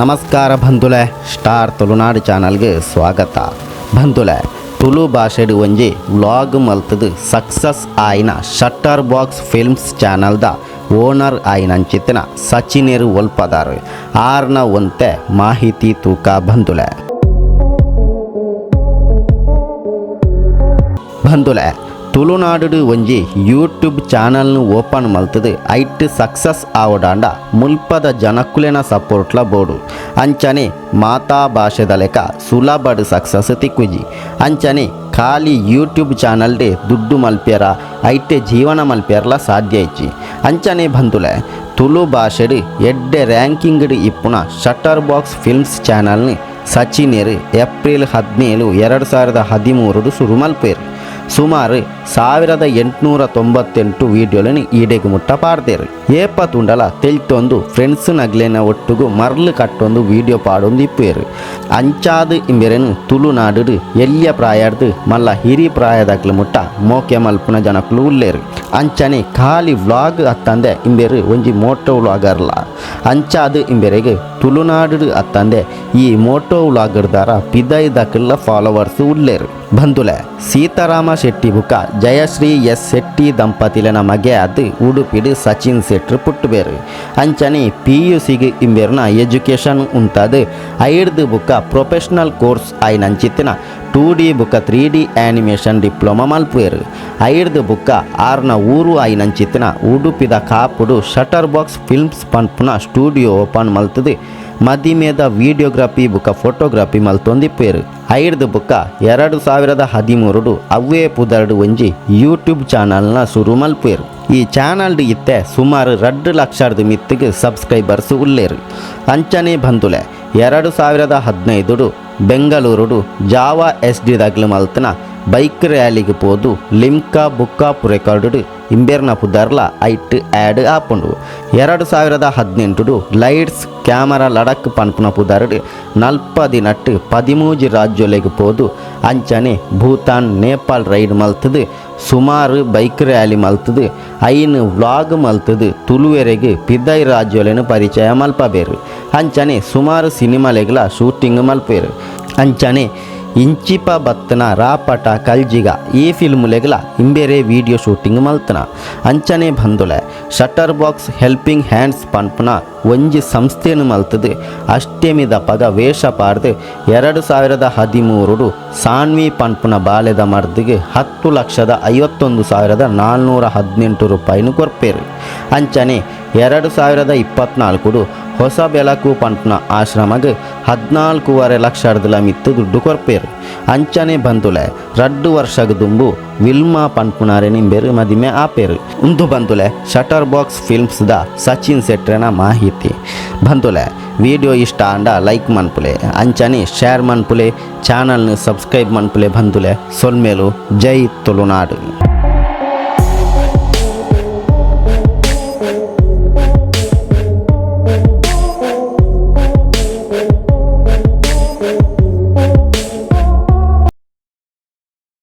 ನಮಸ್ಕಾರ ಬಂಧುಲೆ, ಸ್ಟಾರ್ ತುಳುನಾಡು ಚಾನಲ್ಗೆ ಸ್ವಾಗತ. ಬಂಧುಲೆ, ತುಳು ಭಾಷೆಡು ಒಂಜಿ ವ್ಲಾಗ್ ಮಲ್ತದು ಸಕ್ಸಸ್ ಆಯ್ನ ಶಟ್ಟರ್ ಬಾಕ್ಸ್ ಫಿಲ್ಮ್ಸ್ ಚಾನಲ್ದ ಓನರ್ ಆಯ್ನಂಚಿತ್ತಿನ ಸಚಿನೇರು ಒಲ್ಪದಾರು ಆರ್ನ ಒಂತೆ ಮಾಹಿತಿ ತೂಕ ಬಂಧುಲೆ. ಬಂಧುಲೆ ತುಳುನಾಡು ಒಂಜಿ ಯೂಟ್ಯೂಬ್ ಚಾನಲ್ನು ಓಪನ್ ಮಲ್ತದು. ಐಟ್ ಸಕ್ಸಸ್ ಆವಡಾಂಡ ಮುಲ್ಪದ ಜನಕ್ಕುಲೆನ ಸಪೋರ್ಟ್ಲ ಬೋಡು. ಅಂಚನೆ ಮಾತಾ ಭಾಷೆದ ಲೆಕ್ಕ ಸುಲಭಡ್ ಸಕ್ಸಸ್ ತಿಕ್ಕುಜಿ. ಅಂಚನೆ ಖಾಲಿ ಯೂಟ್ಯೂಬ್ ಚಾನಲ್ಡೆ ದುಡ್ಡು ಮಲ್ಪ್ಯರ, ಐಟೆ ಜೀವನ ಮಲ್ಪ್ಯರ್ಲ ಸಾಧ್ಯ ಇಚ್ಚಿ. ಅಂಚನೆ ಬಂಧುಲೆ ತುಳು ಭಾಷೆಡು ಎಡ್ಡೆ ರ್ಯಾಂಕಿಂಗ್ಡ್ ಇಪ್ಪುನ ಶಟರ್ ಬಾಕ್ಸ್ ಫಿಲ್ಮ್ಸ್ ಚಾನಲ್ನಿ ಸಚಿನೇರು ಏಪ್ರಿಲ್ ಹದಿನೇಳು ಎರಡು ಸಾವಿರದ ಹದಿಮೂರಡು ಶುರು ಮಲ್ಪೇರು ಸುಮಾರು ಸಾವಿರದ ಎಂಟುನೂರ ತೊಂಬತ್ತೆಂಟು ವೀಡಿಯೋಲನ್ನು ಈಡೆಗು ಮುಟ್ಟ ಪಾಡ್ದೇರು. ಏಪ ತುಂಡಲ ತೆಲ್ತೊಂದು ಫ್ರೆಂಡ್ಸ್ ನಗ್ಲೆನ ಒಟ್ಟುಗು ಮರ್ಲು ಕಟ್ಟೊಂದು ವೀಡಿಯೋ ಪಾಡೊಂದು ಇಪ್ಪೇರು ಅಂಚಾದು ಇಂಬೆರೆನು ತುಳುನಾಡು ಎಲ್ಲಿಯ ಪ್ರಾಯಡ್ದು ಮಲ್ಲ ಹಿರಿ ಪ್ರಾಯದಾಗ್ಲು ಮುಟ್ಟ ಮೋಕೆ ಮಲ್ಪುನ ಜನಕ್ಕಳು ಉಲ್ಲೇರು. ಅಂಚನೆ ಖಾಲಿ ವ್ಲಾಗ್ ಅತ್ತಂದೆ ಇಂಬೆರು ಒಂಜಿ ಮೋಟೋ ವ್ಲಾಗರ್ಲ. ಅಂಚಾದು ಇಂಬೆರೆಗೆ ತುಳುನಾಡು ಅತ್ತಂದೆ ಈ ಮೋಟೋ ವ್ಲಾಗರ್ದಾರ ಪಿದೈದಕ್ಕೆಲ್ಲ ಫಾಲೋವರ್ಸ್ ಉಳ್ಳೇರು ಬಂಧುಲೆ, ಸೀತಾರಾಮ ಶೆಟ್ಟಿ ಬುಕ ಜಯಶ್ರೀ ಎಸ್ ಶೆಟ್ಟಿ ದಂಪತಿಲ ಮಗೆ ಅದು ಉಡುಪಿಡು ಸಚಿನ್ ಶೆಟ್ರು ಪುಟ್ಟಬೇರು. ಅಂಚನೆ ಪಿ ಯು ಸಿಗೆ ಇಂಬೇರ್ನ ಎಜುಕೇಷನ್ ಉಂಟದು ಐಡ್ದು ಬುಕ್ಕ ಪ್ರೊಫೆಷನಲ್ ಕೋರ್ಸ್ ಆಯ್ನಂಚಿತ್ತಿನ ಟೂ ಡಿ ಬುಕ್ಕ, ತ್ರೀ ಡಿ ಆ್ಯನಿಮೇಷನ್ ಡಿಪ್ಲೊಮಾ ಮಲ್ಪುವೆರ್. ಐಡ್ದು ಬುಕ್ಕ, ಆರ್ನ ಊರು ಐನಂಚಿತ್ತಿನ ಉಡುಪಿದ ಕಾಪುಡು ಶಟರ್ ಬಾಕ್ಸ್ ಫಿಲ್ಮ್ಸ್ ಪನ್ಪುನ ಸ್ಟುಡಿಯೋ ಓಪನ್ ಮಲ್ತದು. ಮದಿಮೇದ ವಿಡಿಯೋಗ್ರಫಿ ಬುಕ್ಕ, ಫೋಟೋಗ್ರಫಿ ಮಲ್ತೊಂದಿಪ್ಪೇರು ಐಡ್ದು ಬುಕ್ಕ, ಎರಡು ಸಾವಿರದ ಹದಿಮೂರುಡು ಅವ್ವೇ ಪುದರ್ಡು ಒಂಜಿ ಯೂಟ್ಯೂಬ್ ಚಾನಲ್ನ ಶುರು ಮಲ್ಪೇರು ಈ ಚಾನಲ್ಡು ಇತ್ತೆ ಸುಮಾರು ರಡ್ಡು ಲಕ್ಷದ ಮಿತ್ತಿಗೆ ಸಬ್ಸ್ಕ್ರೈಬರ್ಸ್ ಉಳ್ಳೇರು ಅಂಚನೆ ಬಂದುಲೆ, ಎರಡು ಸಾವಿರದ ಹದಿನೈದುಡು ಬೆಂಗಳೂರುಡು ಜಾವಾ ಎಸ್ ಡಿ ದಗ್ಲು ಬೈಕ್ ರ್ಯಾಲಿಗೆ ಪೋದು, ಲಿಮ್ಕಾ ಬುಕ್ಕಾ ರೆಕಾರ್ಡು ಇಂಬೆರ್ನ ಪುದರ್ಲ ಐಟ್ ಆ್ಯಡ್ ಆಪುಂಡು. ಎರಡು ಸಾವಿರದ ಹದಿನೆಂಟು ಲೈಟ್ಸ್, ಕ್ಯಾಮರಾ ಲಡಕ್ ಪನ್ಪುನ ಪುದರ್ಡ್, ನಲ್ಪದಿ ನಟ್ಟು ಪದಿಮೂಜಿ ರಾಜ್ಯೊಲೆಗೆ ಪೋದು. ಅಂಚನೆ ಭೂತಾನ್, ನೇಪಾಳ್ ರೈಡ್ ಮಲ್ತದು, ಸುಮಾರು ಬೈಕ್ ರ್ಯಾಲಿ ಮಲ್ತದು, ಐನ್ ವ್ಲಾಗ್ ಮಲ್ತದು ತುಳುವೆರೆಗೆ ಪಿದೈ ರಾಜ್ಯೊಲೆನು ಪರಿಚಯ ಮಲ್ಪಬೇರು. ಅಂಚನೆ ಸುಮಾರು ಸಿನಿಮಾಲೆಗಳ ಶೂಟಿಂಗ್ ಮಲ್ಪೇರು. ಅಂಚನೆ ಇಂಚಿಪ ಬತ್ತನ ರಾಪಟ, ಕಲ್ಜಿಗ ಈ ಫಿಲ್ಮುಲೆಗಲ ಇಂಬೇರೆ ವಿಡಿಯೋ ಶೂಟಿಂಗ್ ಮಲ್ತನ. ಅಂಚನೆ ಬಂದುಲೆ ಶಟರ್ ಬಾಕ್ಸ್ ಹೆಲ್ಪಿಂಗ್ ಹ್ಯಾಂಡ್ಸ್ ಪಂಪ್ನ ಒಂಜಿ ಸಂಸ್ಥೆನು ಮಲ್ತದು. ಅಷ್ಟಮಿದ ಪದ ವೇಷ ಪಾರ್ದು ಎರಡು ಸಾವಿರದ ಹದಿಮೂರು ಸಾನ್ವಿ ಪಂಪ್ನ ಬಾಲ್ಯದ ಮರ್ದಿಗೆ ಹತ್ತು ಲಕ್ಷದ ಐವತ್ತೊಂದು ಸಾವಿರದ ನಾಲ್ನೂರ ಹದಿನೆಂಟು ರೂಪಾಯಿನು ಕೊರ್ಪೇರು. ಅಂಚನೆ ಎರಡು ಸಾವಿರದ ಇಪ್ಪತ್ನಾಲ್ಕುಡು ಹೊಸ ಬೆಳಕು ಪಂಪ್ನ ಆಶ್ರಮಗ್ ಹದಿನಾಲ್ಕೂವರೆ ಲಕ್ಷದ ಮಿತ್ತು ದುಡ್ಡು ಕೊರ್ಪೇರು. ಅಂಚನೆ ಬಂದುಲೆ, ರಡ್ಡು ವರ್ಷಗ ದುಂಬು ವಿಲ್ಮಾ ಪಂಪುನಾರೆ ನಿಂಬೇರು ಮದಿಮೆ ಆಪೇರು. ಉಂದು ಬಂದುಲೆ ಶಟರ್ ಬಾಕ್ಸ್ ಫಿಲ್ಮ್ಸ್ದ ಸಚಿನ್ ಸೆಟ್ರೆನ ಮಾಹಿತಿ. ಬಂದುಲೆ, ವಿಡಿಯೋ ಇಷ್ಟ ಅಂಡ ಲೈಕ್ ಮನ್ಪುಲೆ. ಅಂಚನೆ ಶೇರ್ ಮನ್ಪುಲೆ, ಚಾನಲ್ನ ಸಬ್ಸ್ಕ್ರೈಬ್ ಮನ್ಪುಲೆ ಬಂದುಲೆ. ಸೊಲ್ಮೇಲು ಜೈ ತುಳುನಾಡು.